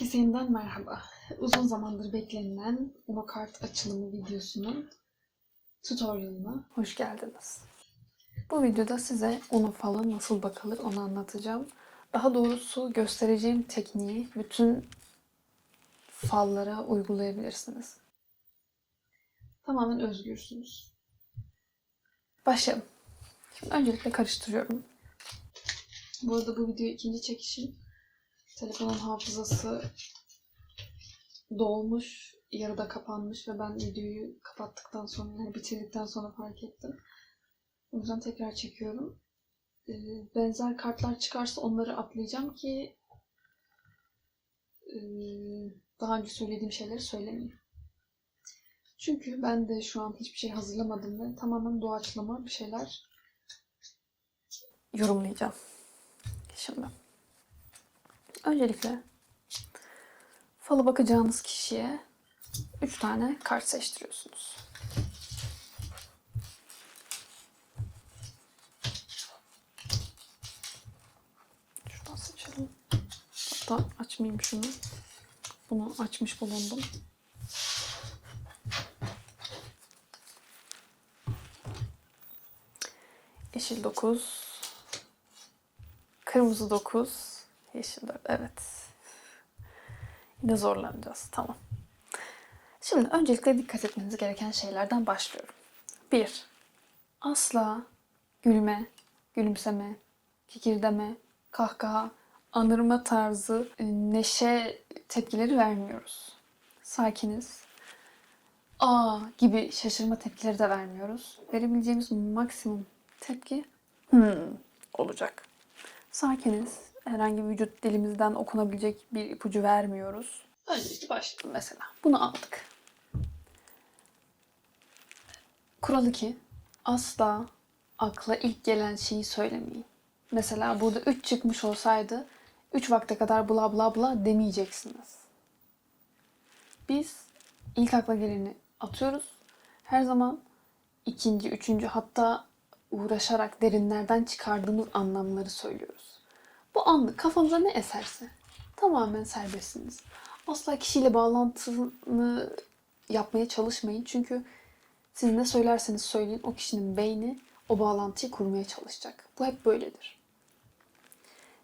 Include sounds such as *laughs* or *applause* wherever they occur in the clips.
Herkese yeniden merhaba. Uzun zamandır beklenilen Uno kart açılımı videosunun tutorialına hoş geldiniz. Bu videoda size Uno falan nasıl bakılır onu anlatacağım. Daha doğrusu göstereceğim tekniği bütün fallara uygulayabilirsiniz. Tamamen özgürsünüz. Başlayalım. Şimdi öncelikle karıştırıyorum. Bu arada bu video ikinci çekişim. Telefonun hafızası dolmuş, yarıda kapanmış ve ben videoyu kapattıktan sonra, yani bitirdikten sonra fark ettim. O yüzden tekrar çekiyorum. Ee, benzer kartlar çıkarsa onları atlayacağım ki e, daha önce söylediğim şeyleri söylemeyeyim. Çünkü ben de şu an hiçbir şey hazırlamadım ve tamamen doğaçlama bir şeyler yorumlayacağım. Şimdi. Öncelikle falı bakacağınız kişiye 3 tane kart seçtiriyorsunuz. Şuradan seçelim. Hatta açmayayım şunu. Bunu açmış bulundum. Yeşil 9, kırmızı 9, yeşil 4. Evet. Yine zorlanacağız. Tamam. Şimdi öncelikle dikkat etmeniz gereken şeylerden başlıyorum. 1. Asla gülme, gülümseme, kikirdeme, kahkaha, anırma tarzı e, neşe tepkileri vermiyoruz. Sakiniz. Aa gibi şaşırma tepkileri de vermiyoruz. Verebileceğimiz maksimum tepki hmm olacak. Sakiniz. Herhangi bir vücut dilimizden okunabilecek bir ipucu vermiyoruz. Öncelikle başlayalım mesela. Bunu aldık. Kural 2. Asla akla ilk gelen şeyi söylemeyin. Mesela burada 3 çıkmış olsaydı 3 vakte kadar bla bla bla demeyeceksiniz. Biz ilk akla geleni atıyoruz. Her zaman ikinci, üçüncü hatta uğraşarak derinlerden çıkardığımız anlamları söylüyoruz. Bu anlık kafamıza ne eserse tamamen serbestsiniz. Asla kişiyle bağlantını yapmaya çalışmayın. Çünkü siz ne söylerseniz söyleyin o kişinin beyni o bağlantıyı kurmaya çalışacak. Bu hep böyledir.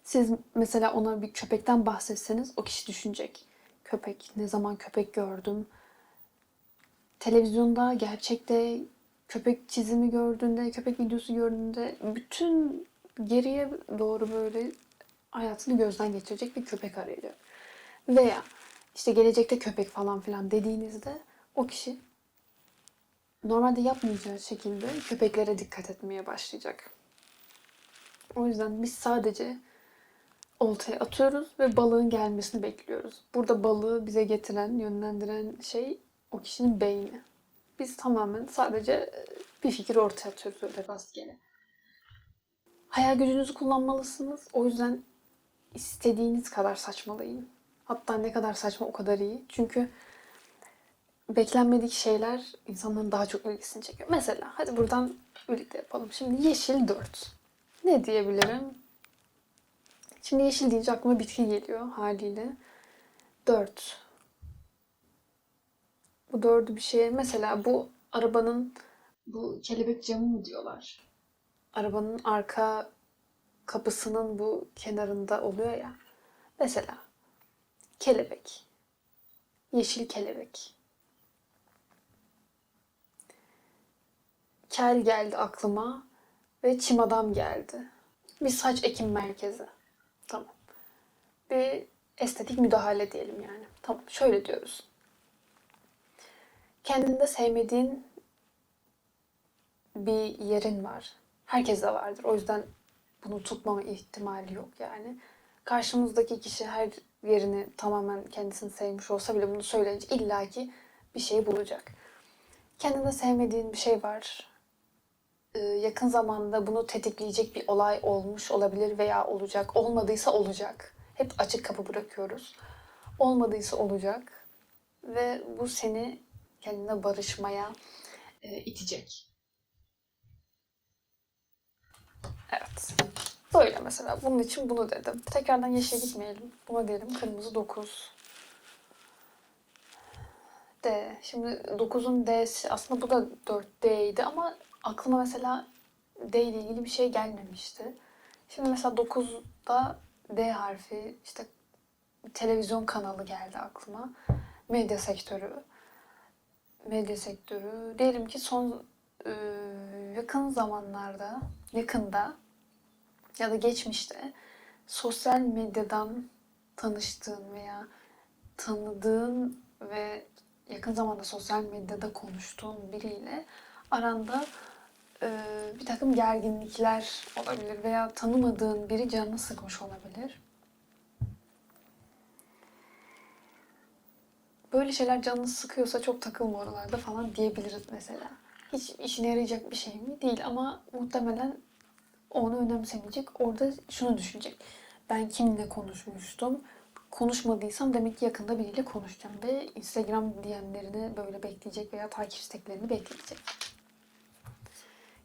Siz mesela ona bir köpekten bahsetseniz o kişi düşünecek. Köpek, ne zaman köpek gördüm? Televizyonda, gerçekte köpek çizimi gördüğünde, köpek videosu gördüğünde bütün geriye doğru böyle hayatını gözden geçirecek bir köpek arayacak. Veya işte gelecekte köpek falan filan dediğinizde o kişi normalde yapmayacağı şekilde köpeklere dikkat etmeye başlayacak. O yüzden biz sadece oltaya atıyoruz ve balığın gelmesini bekliyoruz. Burada balığı bize getiren, yönlendiren şey o kişinin beyni. Biz tamamen sadece bir fikir ortaya atıyoruz öyle rastgele. Hayal gücünüzü kullanmalısınız. O yüzden istediğiniz kadar saçmalayın. Hatta ne kadar saçma o kadar iyi. Çünkü beklenmedik şeyler insanların daha çok ilgisini çekiyor. Mesela hadi buradan birlikte yapalım. Şimdi yeşil 4. Ne diyebilirim? Şimdi yeşil deyince aklıma bitki geliyor haliyle. 4. Bu dördü bir şeye mesela bu arabanın bu kelebek camı mı diyorlar? Arabanın arka kapısının bu kenarında oluyor ya. Mesela kelebek. Yeşil kelebek. Kel geldi aklıma ve çim adam geldi. Bir saç ekim merkezi. Tamam. Bir estetik müdahale diyelim yani. Tamam şöyle diyoruz. Kendinde sevmediğin bir yerin var. Herkeste vardır. O yüzden bunu tutmama ihtimali yok yani. Karşımızdaki kişi her yerini tamamen kendisini sevmiş olsa bile bunu söyleyince illaki bir şey bulacak. Kendinde sevmediğin bir şey var. Ee, yakın zamanda bunu tetikleyecek bir olay olmuş olabilir veya olacak. Olmadıysa olacak. Hep açık kapı bırakıyoruz. Olmadıysa olacak. Ve bu seni kendine barışmaya e, itecek. Evet. Böyle mesela. Bunun için bunu dedim. Tekrardan yeşile gitmeyelim. Buna diyelim kırmızı 9. de şimdi 9'un D'si aslında bu da 4D'ydi ama aklıma mesela D ile ilgili bir şey gelmemişti. Şimdi mesela 9'da D harfi işte televizyon kanalı geldi aklıma. Medya sektörü. Medya sektörü. Diyelim ki son e, yakın zamanlarda, yakında ya da geçmişte sosyal medyadan tanıştığın veya tanıdığın ve yakın zamanda sosyal medyada konuştuğun biriyle aranda e, bir takım gerginlikler olabilir veya tanımadığın biri canını sıkmış olabilir. Böyle şeyler canını sıkıyorsa çok takılma oralarda falan diyebiliriz mesela. Hiç işine yarayacak bir şey mi? Değil ama muhtemelen onu önemsemeyecek. Orada şunu düşünecek. Ben kimle konuşmuştum? Konuşmadıysam demek ki yakında biriyle konuşacağım ve Instagram DM'lerini böyle bekleyecek veya takip isteklerini bekleyecek.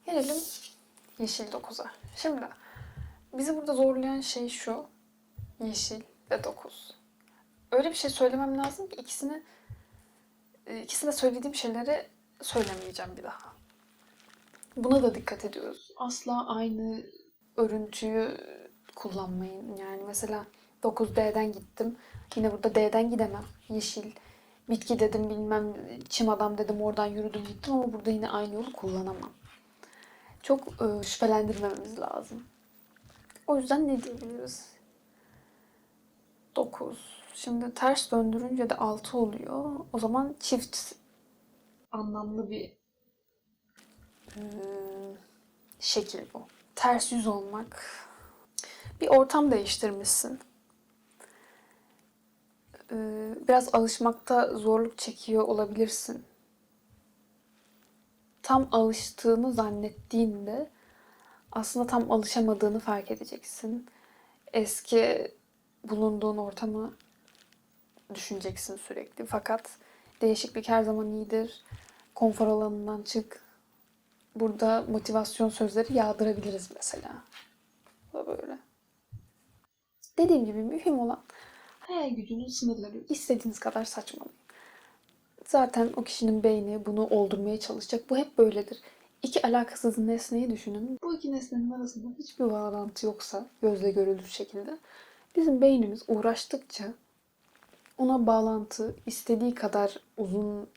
Gelelim yeşil 9'a. Şimdi bizi burada zorlayan şey şu. Yeşil ve 9. Öyle bir şey söylemem lazım ki ikisini e, ikisinde söylediğim şeyleri söylemeyeceğim bir daha. Buna da dikkat ediyoruz. Asla aynı örüntüyü kullanmayın. Yani mesela 9D'den gittim. Yine burada D'den gidemem. Yeşil bitki dedim bilmem çim adam dedim oradan yürüdüm gittim ama burada yine aynı yolu kullanamam. Çok e, şüphelendirmememiz lazım. O yüzden ne diyebiliriz? 9. Şimdi ters döndürünce de 6 oluyor. O zaman çift anlamlı bir e, şekil bu. Ters yüz olmak. Bir ortam değiştirmişsin. E, biraz alışmakta zorluk çekiyor olabilirsin. Tam alıştığını zannettiğinde aslında tam alışamadığını fark edeceksin. Eski bulunduğun ortamı düşüneceksin sürekli. Fakat değişiklik her zaman iyidir. Konfor alanından çık. Burada motivasyon sözleri yağdırabiliriz mesela. Da böyle. Dediğim gibi mühim olan hayal gücünün sınırları. İstediğiniz kadar saçmalayın. Zaten o kişinin beyni bunu oldurmaya çalışacak. Bu hep böyledir. İki alakasız nesneyi düşünün. Bu iki nesnenin arasında hiçbir bağlantı yoksa gözle görülür şekilde bizim beynimiz uğraştıkça ona bağlantı istediği kadar uzun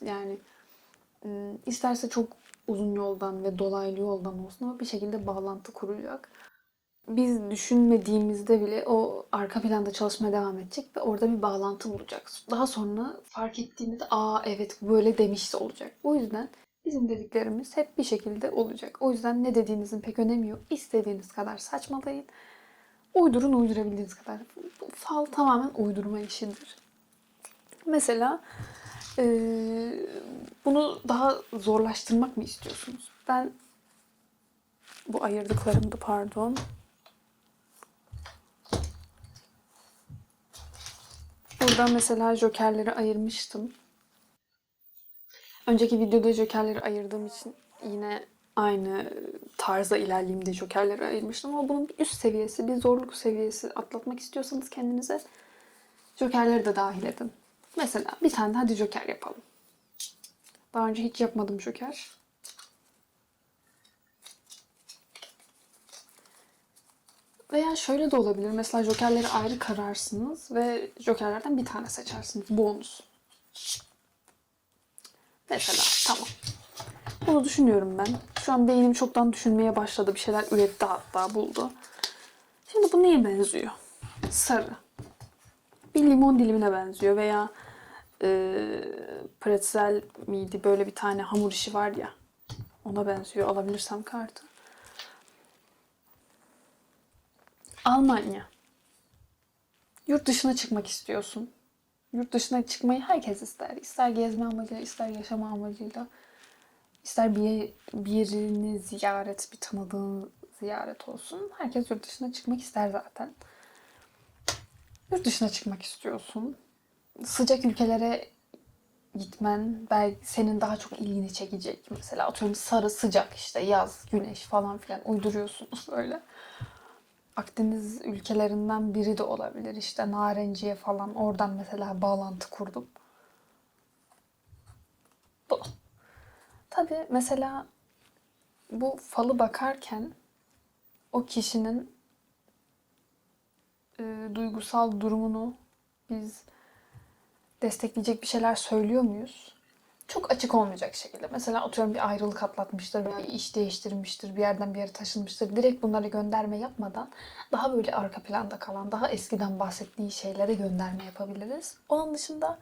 yani isterse çok uzun yoldan ve dolaylı yoldan olsun ama bir şekilde bağlantı kuracak. Biz düşünmediğimizde bile o arka planda çalışmaya devam edecek ve orada bir bağlantı bulacak. Daha sonra fark ettiğimizde aa evet böyle demişti olacak. O yüzden bizim dediklerimiz hep bir şekilde olacak. O yüzden ne dediğinizin pek önemi yok. İstediğiniz kadar saçmalayın. Uydurun uydurabildiğiniz kadar. Fal tamamen uydurma işidir. Mesela eee, bunu daha zorlaştırmak mı istiyorsunuz? Ben bu ayırdıklarımdı pardon. Burada mesela jokerleri ayırmıştım. Önceki videoda jokerleri ayırdığım için yine aynı tarza ilerleyeyim diye jokerleri ayırmıştım. Ama bunun bir üst seviyesi, bir zorluk seviyesi atlatmak istiyorsanız kendinize jokerleri de dahil edin. Mesela bir tane hadi joker yapalım. Daha önce hiç yapmadım joker. Veya şöyle de olabilir. Mesela jokerleri ayrı kararsınız ve jokerlerden bir tane seçersiniz. Bonus. Mesela tamam. Bunu düşünüyorum ben. Şu an beynim çoktan düşünmeye başladı. Bir şeyler üretti hatta buldu. Şimdi bu neye benziyor? Sarı. Bir limon dilimine benziyor veya e, pretzel miydi böyle bir tane hamur işi var ya. Ona benziyor. Alabilirsem kartı. Almanya. Yurt dışına çıkmak istiyorsun. Yurt dışına çıkmayı herkes ister. İster gezme amacıyla, ister yaşama amacıyla. ister bir, yer- bir yerini ziyaret, bir tanıdığın ziyaret olsun. Herkes yurt dışına çıkmak ister zaten. Yurt dışına çıkmak istiyorsun. Sıcak ülkelere gitmen belki senin daha çok ilgini çekecek. Mesela atıyorum sarı sıcak işte yaz, güneş falan filan uyduruyorsunuz *laughs* böyle. Akdeniz ülkelerinden biri de olabilir. İşte Narenciye falan oradan mesela bağlantı kurdum. Bu. Tabii mesela bu falı bakarken o kişinin e, duygusal durumunu biz destekleyecek bir şeyler söylüyor muyuz? Çok açık olmayacak şekilde. Mesela atıyorum bir ayrılık atlatmıştır veya iş değiştirmiştir, bir yerden bir yere taşınmıştır. Direkt bunlara gönderme yapmadan daha böyle arka planda kalan, daha eskiden bahsettiği şeylere gönderme yapabiliriz. Onun dışında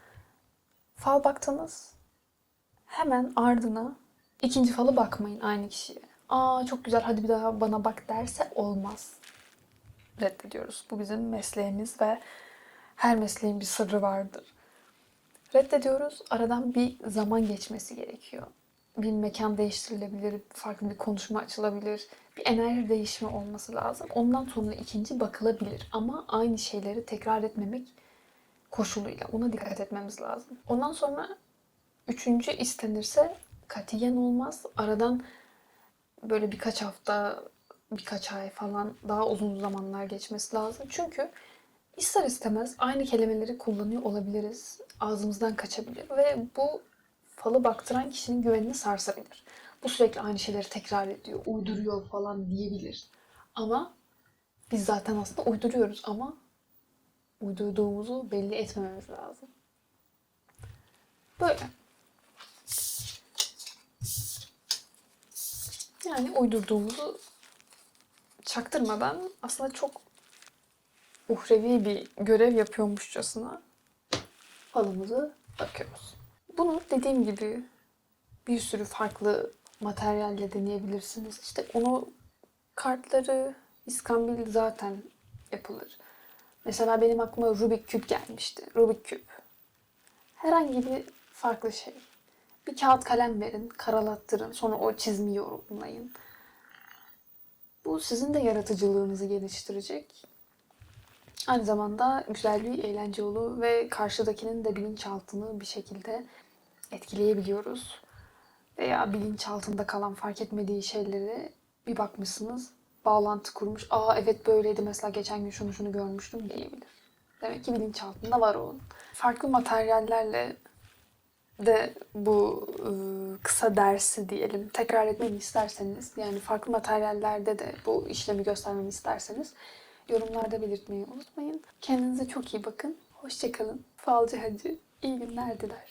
fal baktınız, hemen ardına ikinci falı bakmayın aynı kişiye. Aa çok güzel hadi bir daha bana bak derse olmaz. Reddediyoruz. Bu bizim mesleğimiz ve her mesleğin bir sırrı vardır. Reddediyoruz. Aradan bir zaman geçmesi gerekiyor. Bir mekan değiştirilebilir, farklı bir konuşma açılabilir, bir enerji değişimi olması lazım. Ondan sonra ikinci bakılabilir ama aynı şeyleri tekrar etmemek koşuluyla. Ona dikkat etmemiz lazım. Ondan sonra üçüncü istenirse katiyen olmaz. Aradan böyle birkaç hafta, birkaç ay falan daha uzun zamanlar geçmesi lazım. Çünkü ister istemez aynı kelimeleri kullanıyor olabiliriz. Ağzımızdan kaçabilir ve bu falı baktıran kişinin güvenini sarsabilir. Bu sürekli aynı şeyleri tekrar ediyor, uyduruyor falan diyebilir. Ama biz zaten aslında uyduruyoruz ama uydurduğumuzu belli etmememiz lazım. Böyle. Yani uydurduğumuzu çaktırmadan aslında çok uhrevi bir görev yapıyormuşçasına falımızı bakıyoruz. Bunu dediğim gibi bir sürü farklı materyalle deneyebilirsiniz. İşte onu kartları iskambil zaten yapılır. Mesela benim aklıma Rubik küp gelmişti. Rubik küp. Herhangi bir farklı şey. Bir kağıt kalem verin, karalattırın. Sonra o çizimi yorumlayın. Bu sizin de yaratıcılığınızı geliştirecek. Aynı zamanda güzel bir eğlence yolu ve karşıdakinin de bilinçaltını bir şekilde etkileyebiliyoruz. Veya bilinçaltında kalan fark etmediği şeyleri bir bakmışsınız bağlantı kurmuş. Aa evet böyleydi mesela geçen gün şunu şunu görmüştüm diyebilir. Demek ki bilinçaltında var onun. Farklı materyallerle de bu ıı, kısa dersi diyelim tekrar etmemi isterseniz yani farklı materyallerde de bu işlemi göstermemi isterseniz yorumlarda belirtmeyi unutmayın. Kendinize çok iyi bakın. Hoşçakalın. Falcı Hacı iyi günler diler.